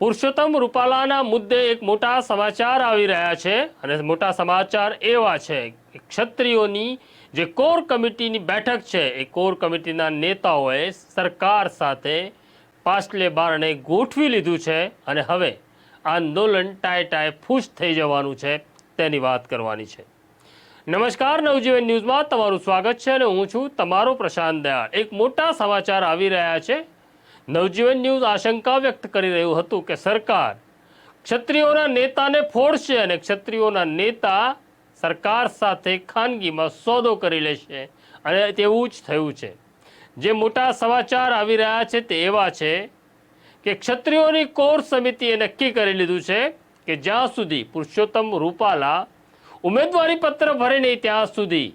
પુરુષોત્તમ રૂપાલાના મુદ્દે એક મોટા સમાચાર આવી રહ્યા છે અને મોટા સમાચાર એવા છે ક્ષત્રિયોની જે કોર કમિટીની બેઠક છે, એ કોર કમિટીના નેતાઓએ સરકાર સાથે પાછલે બારણે ગોઠવી લીધું છે અને હવે આંદોલન ટાય ટાય ફૂસ થઈ જવાનું છે, તેની વાત કરવાની છે. નમસ્કાર, નવજીવન ન્યૂઝમાં તમારું સ્વાગત છે અને હું છું તમારો પ્રશાંત દયાળ. એક મોટા સમાચાર આવી રહ્યા છે નવજીવન ન્યૂઝ આશંકા વ્યક્ત કરી રહ્યું હતું કે સરકાર ક્ષત્રિયોના નેતાને ફોડશે અને ક્ષત્રિયોના નેતા સરકાર સાથે ખાનગીમાં સોદો કરી લેશે. અને તેવું જ થયું છે. જે મોટા સમાચાર આવી રહ્યા છે તે એવા છે કે ક્ષત્રિયોની કોર સમિતિએ નક્કી કરી લીધું છે કે જ્યાં સુધી પુરુષોત્તમ રૂપાલા ઉમેદવારી પત્ર ભરે નહીં, ત્યાં સુધી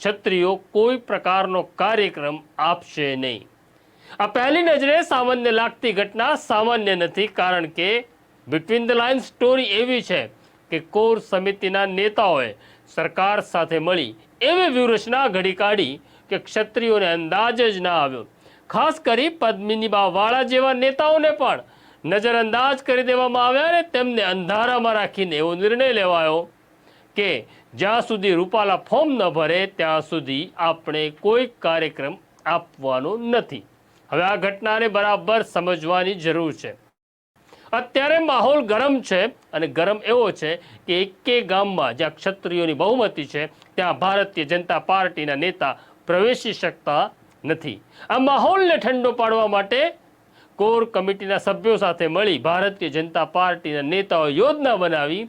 ક્ષત્રિયો કોઈ પ્રકારનો કાર્યક્રમ આપશે નહીં. આ પહેલી નજરે સામાન્ય લાગતી ઘટના સામાન્ય નથી, કારણ કે બિટવીન ધ લાઇન સ્ટોરી એવી છે કે કોર સમિતિના નેતાઓએ સરકાર સાથે મળી એવી વ્યૂહરચના ઘડી કાઢી કે ક્ષત્રિયોને અંદાજ જ ના આવ્યો. ખાસ કરી પદ્મિની વાળા જેવા નેતાઓને પણ નજરઅંદાજ કરી દેવામાં આવ્યા અને તેમને અંધારામાં રાખીને એવો નિર્ણય લેવાયો કે જ્યાં સુધી રૂપાલા ફોર્મ ન ભરે, ત્યાં સુધી આપણે કોઈ કાર્યક્રમ આપવાનો નથી. હવે આ ઘટનાને બરાબર સમજવાની જરૂર છે. અત્યારે માહોલ ગરમ છે અને ગરમ એવો છે કે એકે ગામમાં જ્યાં ક્ષત્રિયોની બહુમતી છે, ત્યાં ભારતીય જનતા પાર્ટીના નેતા પ્રવેશી શકતા નથી. આ માહોલને ઠંડો પાડવા માટે કોર કમિટીના સભ્યો સાથે મળી ભારતીય જનતા પાર્ટીના નેતાઓ યોજના બનાવી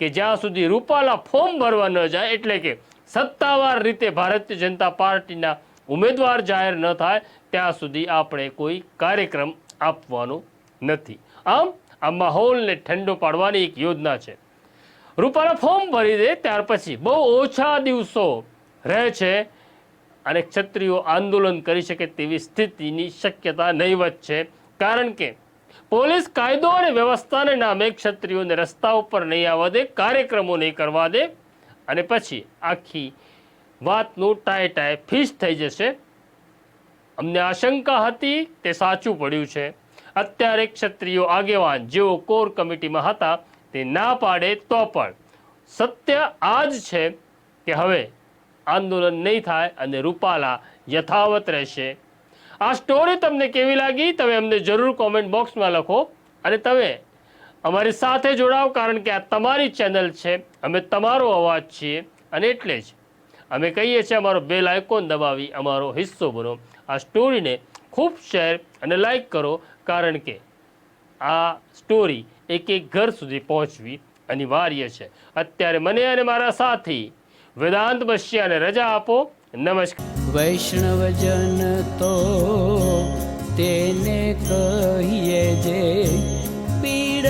કે જ્યાં સુધી રૂપાલા ફોર્મ ભરવા ન જાય એટલે કે સત્તાવાર રીતે ભારતીય જનતા પાર્ટીના ઉમેદવાર જાહેર ન થાય, ત્યાં સુધી આપણે કોઈ કાર્યક્રમ આપવાનો નથી. આમ, આ માહોલને ઠંડો પાડવાની એક યોજના છે. રૂપાલા ફોર્મ ભરી દે, ત્યાર પછી બહુ ઓછા દિવસો રહે છે અને ક્ષત્રિયો આંદોલન કરી શકે તેવી સ્થિતિની શક્યતા નહીવત છે. કારણ કે પોલીસ કાયદો અને વ્યવસ્થાને નામે ક્ષત્રિયોને રસ્તા ઉપર નહીં આવવા દે, કાર્યક્રમો નહીં કરવા દે અને પછી આખી વાતનું ટાય ટાય ફિશ થઈ જશે. અમને આશંકા હતી, તે સાચું પડ્યું છે. અત્યારે ક્ષત્રિયો આગેવાન જેઓ કોર કમિટીમાં હતા, તે ના પાડે તો પણ. સત્ય આ જ છે કે હવે આંદોલન નહીં થાય અને રૂપાલા યથાવત રહેશે. આ સ્ટોરી તમને કેવી લાગી? તમે અમને જરૂર કોમેન્ટ બોક્સમાં લખો અને તમે અમારી સાથે જોડાઓ કારણ કે આ તમારી ચેનલ છે. અમે તમારો અવાજ છીએ અને એટલે જ અમે કહીએ છીએ, અમારો બેલ આઇકોન દબાવી અમારો હિસ્સો બનો. આ સ્ટોરીને ખૂબ શેર અને લાઈક કરો, કારણ કે આ સ્ટોરી એક એક ઘર સુધી પહોંચવી અનિવાર્ય છે. અત્યારે મને અને મારા સાથી વેદાંત બસ્યાને રજા આપો. નમસ્કાર. વૈષ્ણવજન તો તેને કહીએ જે પીડ